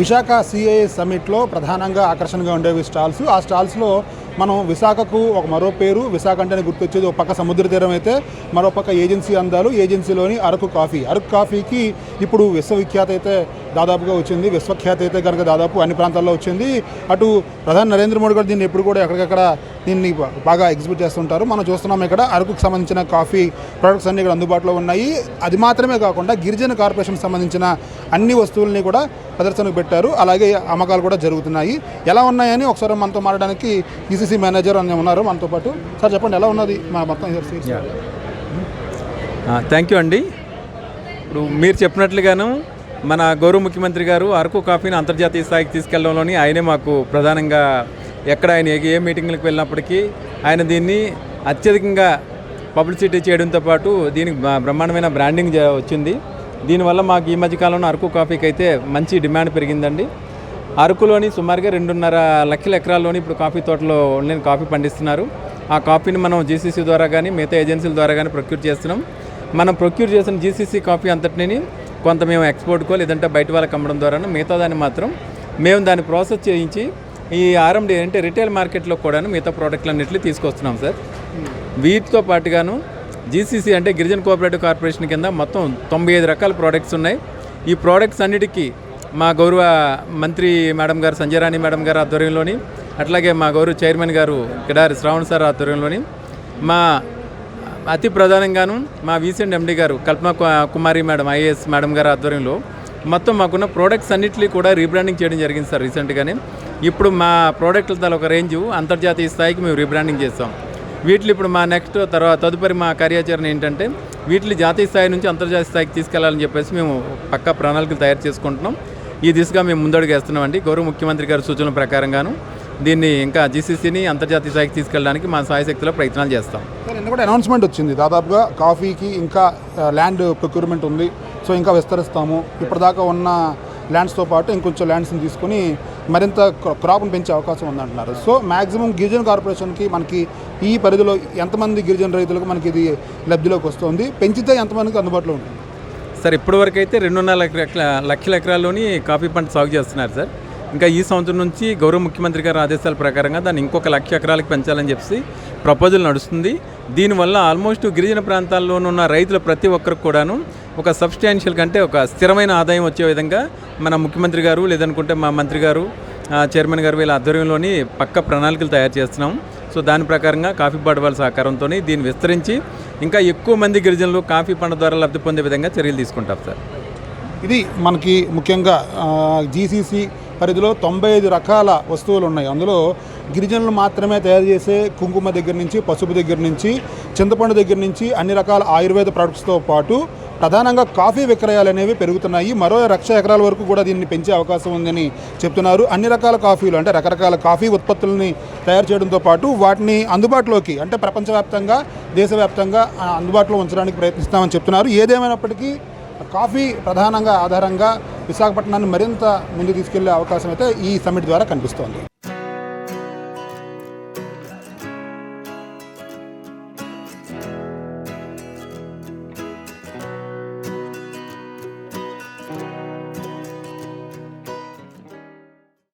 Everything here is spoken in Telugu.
విశాఖ సిఐఏ సమ్మిట్లో ప్రధానంగా ఆకర్షణగా ఉండేవి స్టాల్స్. ఆ స్టాల్స్లో మనం విశాఖకు ఒక మరో పేరు విశాఖ అంటేనే గుర్తొచ్చేది ఒక పక్క సముద్ర తీరం అయితే మరో పక్క ఏజెన్సీ అందాలు ఏజెన్సీలోని అరకు కాఫీ. అరకు కాఫీకి ఇప్పుడు విశ్వవిఖ్యాత అయితే దాదాపుగా వచ్చింది. విశ్వఖ్యాత అయితే కనుక దాదాపు అన్ని ప్రాంతాల్లో వచ్చింది. అటు ప్రధాని నరేంద్ర మోడీ కూడా దీన్ని ఎప్పుడు కూడా ఎక్కడికక్కడ దీన్ని బాగా ఎగ్జిబిట్ చేస్తుంటారు. మనం చూస్తున్నాం ఇక్కడ అరకుకు సంబంధించిన కాఫీ ప్రొడక్ట్స్ అన్ని ఇక్కడ అందుబాటులో ఉన్నాయి. అది మాత్రమే కాకుండా గిరిజన కార్పొరేషన్కి సంబంధించిన అన్ని వస్తువుల్ని కూడా ప్రదర్శనకు పెట్టారు. అలాగే అమ్మకాలు కూడా జరుగుతున్నాయి. ఎలా ఉన్నాయని ఒకసారి మనతో మారడానికి ఈసీ ఈసీసీ మేనేజర్ అని ఉన్నారు మనతో పాటు. సార్ చెప్పండి ఎలా ఉన్నది మా మొత్తం థ్యాంక్ యూ. అండి. ఇప్పుడు మీరు చెప్పినట్లుగాను మన గౌరవ ముఖ్యమంత్రి గారు అరకు కాఫీని అంతర్జాతీయ స్థాయికి తీసుకెళ్ళడంలోని ఆయనే మాకు ప్రధానంగా ఎక్కడ ఆయన ఏ- మీటింగ్లకు వెళ్ళినప్పటికీ ఆయన దీన్ని అత్యధికంగా పబ్లిసిటీ చేయడంతో పాటు దీనికి బ్రహ్మాండమైన బ్రాండింగ్ వచ్చింది. దీనివల్ల మాకు ఈ మధ్యకాలంలో అరకు కాఫీకి అయితే మంచి డిమాండ్ పెరిగిందండి. అరకులోని సుమారుగా రెండున్నర లక్షల ఎకరాల్లోని ఇప్పుడు కాఫీ తోటలో నేను కాఫీ పండిస్తున్నారు. ఆ కాఫీని మనం జీసీసీ ద్వారా కానీ మిగతా ఏజెన్సీల ద్వారా కానీ ప్రొక్యూర్ చేస్తున్నాం. మనం ప్రొక్యూర్ చేసిన జీసీసీ కాఫీ అంతటిని కొంత మేము ఎక్స్పోర్ట్కో లేదంటే బయట వాళ్ళకి అమ్మడం ద్వారా మిగతా దాన్ని మాత్రం మేము దాన్ని ప్రాసెస్ చేయించి ఈ ఆర్ఎండి అంటే రిటైల్ మార్కెట్లో కూడా మిగతా ప్రోడక్ట్లు అన్నింటినీ తీసుకొస్తున్నాం సార్. వీటితో పాటుగాను జీసీసీ అంటే గిరిజన కోఆపరేటివ్ కార్పొరేషన్ కింద మొత్తం తొంభై ఐదు రకాల ప్రోడక్ట్స్ ఉన్నాయి. ఈ ప్రోడక్ట్స్ అన్నిటికీ మా గౌరవ మంత్రి మేడం గారు సంజయరాణి మేడం గారు ఆధ్వర్యంలోని అట్లాగే మా గౌరవ చైర్మన్ గారు కిడారి శ్రావణ్ సార్ ఆధ్వర్యంలోని మా అతి ప్రధానంగాను మా వీసెంట్ ఎండి గారు Kalpana Kumari madam IAS madam గారి ఆధ్వర్యంలో మొత్తం మాకున్న ప్రోడక్ట్స్ అన్నిటినీ కూడా రీబ్రాండింగ్ చేయడం జరిగింది సార్ రీసెంట్గానే ఇప్పుడు మా ప్రోడక్ట్ల తల ఒక రేంజ్ అంతర్జాతీయ స్థాయికి మేము రీబ్రాండింగ్ చేస్తాం వీటిని ఇప్పుడు మా నెక్స్ట్ తర్వాత తదుపరి మా కార్యాచరణ ఏంటంటే వీటిని జాతీయ స్థాయి నుంచి అంతర్జాతీయ స్థాయికి తీసుకెళ్ళాలని చెప్పేసి మేము పక్కా ప్రణాళికలు తయారు చేసుకుంటున్నాం. ఈ దిశగా మేము ముందడుగు వేస్తున్నామండి గౌరవ ముఖ్యమంత్రి గారి సూచనల ప్రకారంగాను దీన్ని ఇంకా జీసీసీని అంతర్జాతీయ స్థాయికి తీసుకెళ్ళడానికి మా సాయశక్తిలో ప్రయత్నాలు చేస్తాం. సార్ నిన్న కూడా అనౌన్స్మెంట్ వచ్చింది. దాదాపుగా కాఫీకి ఇంకా ల్యాండ్ ప్రొక్యూర్మెంట్ ఉంది. సో ఇంకా విస్తరిస్తాము. ఇప్పటిదాకా ఉన్న ల్యాండ్స్తో పాటు ఇంకొంచెం ల్యాండ్స్ని తీసుకొని మరింత క్రాప్ను పెంచే అవకాశం ఉందంటున్నారు. సో మ్యాక్సిమం గిరిజన కార్పొరేషన్కి మనకి ఈ పరిధిలో ఎంతమంది గిరిజన రైతులకు మనకి ఇది లబ్ధిలోకి వస్తుంది? పెంచితే ఎంతమందికి అందుబాటులో ఉంటుంది? సార్ ఇప్పటివరకు అయితే రెండున్నర లక్షల ఎకరాల్లోని కాఫీ పంట సాగు చేస్తున్నారు సార్. ఇంకా ఈ సంవత్సరం నుంచి గౌరవ ముఖ్యమంత్రి గారి ఆదేశాల ప్రకారంగా దాన్ని ఇంకొక లక్ష ఎకరాలకు పెంచాలని చెప్పి ప్రపోజల్ నడుస్తుంది. దీనివల్ల ఆల్మోస్ట్ గిరిజన ప్రాంతాల్లోనున్న రైతులు ప్రతి ఒక్కరికి కూడాను ఒక సబ్స్టాన్షియల్ కంటే ఒక స్థిరమైన ఆదాయం వచ్చే విధంగా మన ముఖ్యమంత్రి గారు లేదనుకుంటే మా మంత్రి గారు చైర్మన్ గారు వీళ్ళ ఆధ్వర్యంలోని పక్క ప్రణాళికలు తయారు చేస్తున్నాం. సో దాని ప్రకారంగా కాఫీ పాట వాళ్ళ సహకారంతో దీన్ని విస్తరించి ఇంకా ఎక్కువ మంది గిరిజనులు కాఫీ పంట ద్వారా లబ్ధి పొందే విధంగా చర్యలు తీసుకుంటాం సార్. ఇది మనకి ముఖ్యంగా జీసీసీ పరిధిలో తొంభై ఐదు రకాల వస్తువులు ఉన్నాయి. అందులో గిరిజనులు మాత్రమే తయారు చేసే కుంకుమ దగ్గర నుంచి పసుపు దగ్గర నుంచి చింతపండు దగ్గర నుంచి అన్ని రకాల ఆయుర్వేద ప్రొడక్ట్స్తో పాటు ప్రధానంగా కాఫీ విక్రయాలు అనేవి పెరుగుతున్నాయి. మరో లక్ష ఎకరాల వరకు కూడా దీన్ని పెంచే అవకాశం ఉందని చెప్తున్నారు. అన్ని రకాల కాఫీలు అంటే రకరకాల కాఫీ ఉత్పత్తులని తయారు చేయడంతో పాటు వాటిని అందుబాటులోకి అంటే ప్రపంచవ్యాప్తంగా దేశవ్యాప్తంగా అందుబాటులో ఉంచడానికి ప్రయత్నిస్తామని చెప్తున్నారు. ఏదేమైనప్పటికీ కాఫీ ప్రధానంగా ఆధారంగా విశాఖపట్నాన్ని మరింత ముందు తీసుకెళ్ళే అవకాశం అయితే ఈ సమ్మిట్ ద్వారా కనిపిస్తోంది.